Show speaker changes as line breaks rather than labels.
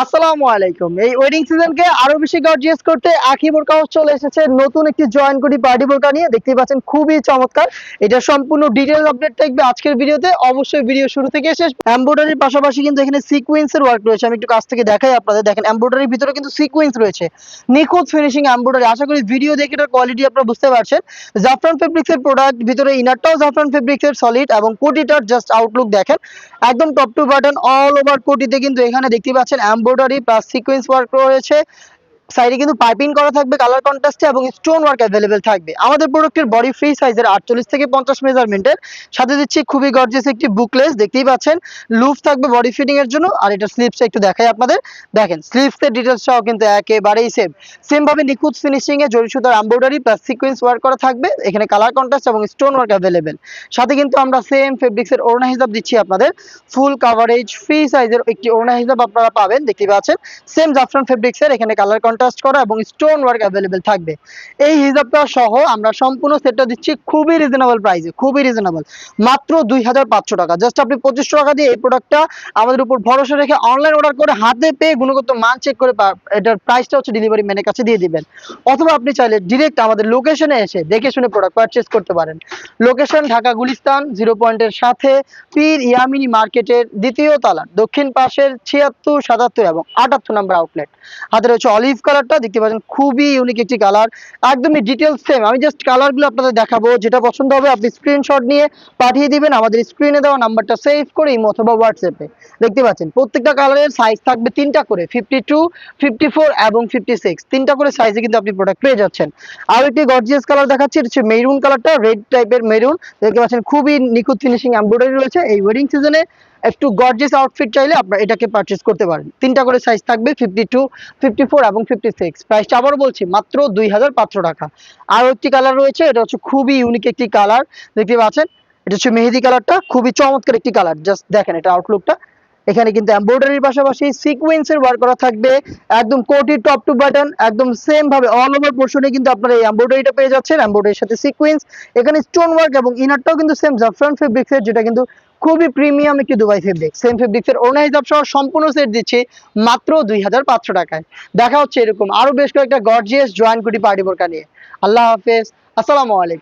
আসসালামু আলাইকুম। এই ওয়েডিং সিজনকে আরও বেশি গর্জিয়াস করতে আখি বোরকা হাউস চলে এসেছে নতুন একটি পার্টি বোরকা নিয়ে। দেখতেই পাচ্ছেন, খুবই চমৎকার। এটা সম্পূর্ণ আপডেট থাকবে আজকের ভিডিওতে। অবশ্যই ভিডিও শুরু থেকে শেষ। পাশাপাশি কিন্তু এখানে ওয়ার্ক রয়েছে। আমি একটু কাছ থেকে দেখাই আপনাদের। দেখেন ভিতরে কিন্তু রয়েছে। নিখুঁত ফিনিশিং এমব্রয়ডারি আশা করি ভিডিও দেখে এটার কোয়ালিটি আপনারা বুঝতে পারছেন। জাফরান ফেব্রিক্সের প্রোডাক্ট ভিতরে ইনারটাও জাফরান ফেব্রিক্সের সলিড এবং কোটিটার জাস্ট আউটলুক দেখেন। একদম top to button all over কোটিতে কিন্তু এখানে দেখতে পাচ্ছেন এমব্রয়ডারি প্লাস সিকোয়েন্স ওয়ার্ক রয়েছে। সাইডে কিন্তু পাইপিং করা থাকবে কালার কন্ট্রাস্টে এবং স্টোন ওয়ার্ক অ্যাভেলেবেল থাকবে। আমাদের প্রোডাক্টের বডি ফ্রি সাইজের আটচল্লিশ থেকে পঞ্চাশ মেজারমেন্টের সাথে দিচ্ছি খুবই গর্জিয়াস একটি বুকলেস দেখতেই পাচ্ছেন। লুফ থাকবে বডি ফিটিং এর জন্য। আর এটা স্লিপসটা একটু দেখাই আপনাদের। দেখেন স্লিপসের ডিটেলসটাও কিন্তু একেবারেই সেম সেম ভাবে নিখুঁত ফিনিশিং এ জরি সুতার এমব্রয়ডারি প্লাস সিকোয়েন্স ওয়ার্ক করা থাকবে। এখানে কালার কন্ট্রাস্ট এবং স্টোন ওয়ার্ক অ্যাভেলেবেল সাথে কিন্তু আমরা সেম ফেব্রিক্সের ওড়না হিসাব দিচ্ছি আপনাদের। ফুল কাভারেজ ফ্রি সাইজের একটি ওড়না হিসাব আপনারা পাবেন। দেখতে পাচ্ছেন সেম জাফরান ফেব্রিক্সের এখানে কালার কন্ট্রাস্ট করা এবং স্টোন ওয়ার্ক অ্যাভেলেবেল থাকবে। এই হিসাবটা সহ আমরা সম্পূর্ণ সেটটা দিচ্ছি খুবই রিজনেবল প্রাইসে খুবই রিজনেবল মাত্র দুই হাজার পাঁচশো টাকা। জাস্ট আপনি পঁচিশশো টাকা দিয়ে এই প্রোডাক্টটা আমাদের উপর ভরসা রেখে অনলাইন অর্ডার করে হাতে পেয়ে গুণগত মান চেক করে এটার প্রাইসটা হচ্ছে ডেলিভারি ম্যানের কাছে দিয়ে দিবেন। অথবা আপনি চাইলে ডিরেক্ট আমাদের লোকেশনে এসে দেখে শুনে প্রোডাক্ট পারচেস করতে পারেন। লোকেশন ঢাকা গুলিস্তান জিরো পয়েন্টের সাথে পীর ইয়ামিনী মার্কেটের দ্বিতীয় তালার দক্ষিণ পাশের ছিয়াত্তর, সাতাত্তর এবং আটাত্তর নাম্বার আউটলেট হাতে রয়েছে অলিভ কালারটা দেখতে পাচ্ছেন, খুবই ইউনিক একটি কালার একদমই ডিটেলস সেম আমি জাস্ট কালারগুলো আপনাদের দেখাবো, যেটা পছন্দ হবে আপনি স্ক্রিনশট নিয়ে পাঠিয়ে দিবেন, আমাদের স্ক্রিনে দেওয়া নাম্বারটা সেভ করে ইমো অথবা হোয়াটসঅ্যাপে দেখতে পাচ্ছেন, প্রত্যেকটা কালারের সাইজ থাকবে তিনটা করে ফিফটি টু ফিফটি ফোর এবং ফিফটি সিক্স তিনটা করে সাইজে কিন্তু আপনি প্রোডাক্ট পেয়ে যাচ্ছেন। আর একটি গর্জিয়াস কালার দেখাচ্ছি, এটা হচ্ছে মেরুন কালারটা রেড টাইপের মেরুন দেখতে পাচ্ছেন, খুবই নিখুঁত ফিনিশিং এমব্রয়ডারি রয়েছে এই ওয়েডিং সিজনে একটু গর্জিয়াস আউটফিট চাইলে আপনারা এটাকে পারচেস করতে পারেন। তিনটা করে সাইজ থাকবে ফিফটি টু ফিফটি ফোর এবং ফিফটি সিক্স প্রাইসটা আবারও বলছি, মাত্র দুই হাজার পাঁচশো টাকা। আরও একটি কালার রয়েছে, এটা হচ্ছে খুবই ইউনিক একটি কালার দেখতে পাচ্ছেন? এটা হচ্ছে মেহেদি কালারটা খুবই চমৎকার একটি কালার জাস্ট দেখেন এটা আউটলুকটা এখানে কিন্তু এমব্রয়ডারির পাশাপাশি সিকোয়েন্সের ওয়ার্ক করা থাকবে। একদম কোটি টপ টু বাটন একদম সেম ভাবে অল ওভার পোর্শনে কিন্তু আপনারা এই এমব্রয়ডারিটা পেয়ে যাচ্ছেন। এমব্রয়ডারির সাথে সিকোয়েন্স এখানে স্টোন ওয়ার্ক এবং ইনারটাও কিন্তু সেম জাফরান ফেব্রিক্সের যেটা কিন্তু খুবই প্রিমিয়াম একটি দুবাই ফেব্রিক সেম ফেব্রিক্সের ওনা হিসাব সহ সম্পূর্ণ সেট দিচ্ছি মাত্র দুই হাজার পাঁচশো টাকায়। দেখা হচ্ছে এরকম আরও বেশ কয়েকটা গর্জিয়াস জয়েন্ট কুটি পার্টি বোরকা নিয়ে। আল্লাহ হাফেজ, আসসালামু আলাইকুম।